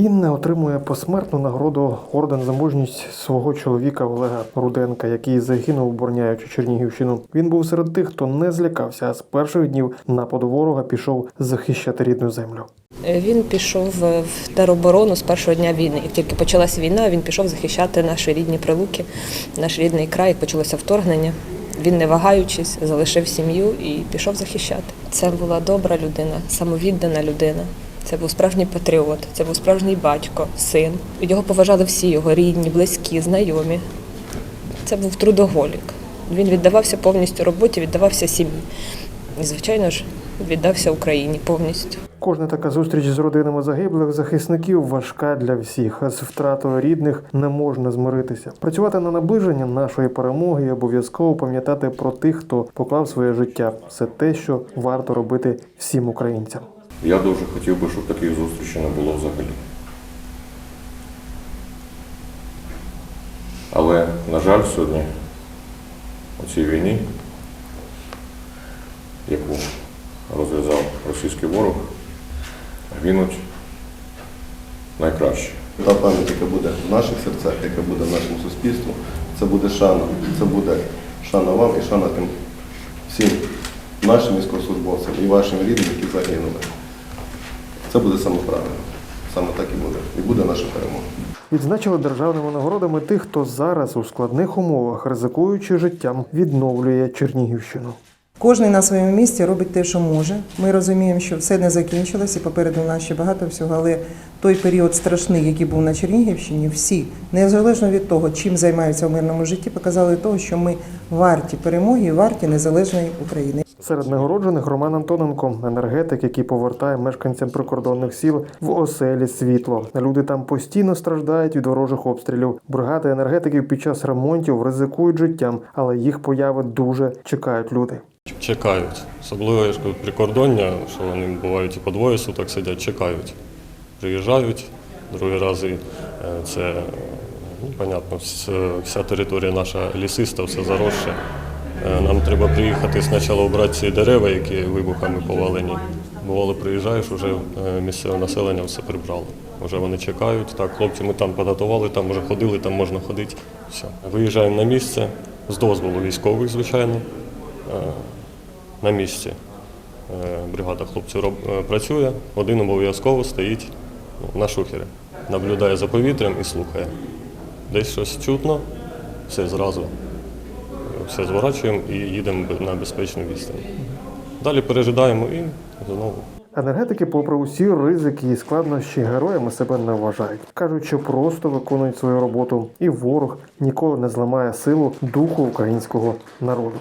Інна отримує посмертну нагороду орден за мужність свого чоловіка Олега Руденка, який загинув, обороняючи Чернігівщину. Він був серед тих, хто не злякався, а з перших днів нападу ворога пішов захищати рідну землю. Е, Він пішов в тероборону з першого дня війни. Як тільки почалася війна, він пішов захищати наші рідні прилуки, наш рідний край. Як почалося вторгнення. Він, не вагаючись, залишив сім'ю і пішов захищати. Це була добра людина, самовіддана людина. Це був справжній патріот, це був справжній батько, син. Його поважали всі його рідні, близькі, знайомі. Це був трудоголік. Він віддавався повністю роботі, віддавався сім'ї. І, звичайно ж, віддався Україні повністю. Кожна така зустріч з родинами загиблих захисників важка для всіх. З втратою рідних не можна змиритися. Працювати на наближення нашої перемоги і обов'язково пам'ятати про тих, хто поклав своє життя. Все те, що варто робити всім українцям. Я дуже хотів би, щоб таких зустрічей не було взагалі. Але, на жаль, сьогодні у цій війні, яку розв'язав російський ворог, гинуть найкраще. Та пам'ять, яка буде в наших серцях, яка буде в нашому суспільстві, це буде шана. Це буде шана вам і шана тим всім нашим військовослужбовцям і вашим рідним, які загинули. Це буде саме правильно. Саме так і буде. І буде наша перемога. Відзначили державними нагородами тих, хто зараз у складних умовах, ризикуючи життям, відновлює Чернігівщину. Кожен на своєму місці робить те, що може. Ми розуміємо, що все не закінчилось і попереду нас ще багато всього. Але той період страшний, який був на Чернігівщині, всі, незалежно від того, чим займаються в мирному житті, показали того, що ми варті перемоги, варті незалежної України. Серед нагороджених Роман Антоненко, енергетик, який повертає мешканцям прикордонних сіл в оселі світло. Люди там постійно страждають від ворожих обстрілів. Бригади енергетиків під час ремонтів ризикують життям, але їх появи дуже чекають люди. Чекають. Особливо я ж кажу, прикордоння, що вони бувають і по двоє суток сидять, чекають. Приїжджають, другий раз е, це, ну, понятно, вся територія наша лісиста, все заросше. Е, Нам треба приїхати спочатку обрати ці дерева, які вибухами повалені. Бувало, приїжджаєш, вже е, місцеве населення все прибрало. Вже вони чекають. Так, хлопці, ми там підготували, там вже ходили, там можна ходити. Все. Виїжджаємо на місце з дозволу військових, звичайно. Е, на місці. Е, Бригада хлопців е, працює, один обов'язково стоїть на шухері, наблюдає за повітрям і слухає. Десь щось чутно, все зразу, все зворачуємо і їдемо на безпечну відстань. Далі пережидаємо і знову. Енергетики, попри усі ризики і складнощі, героями себе не вважають. кажуть, що просто виконують свою роботу, і ворог ніколи не зламає силу духу українського народу.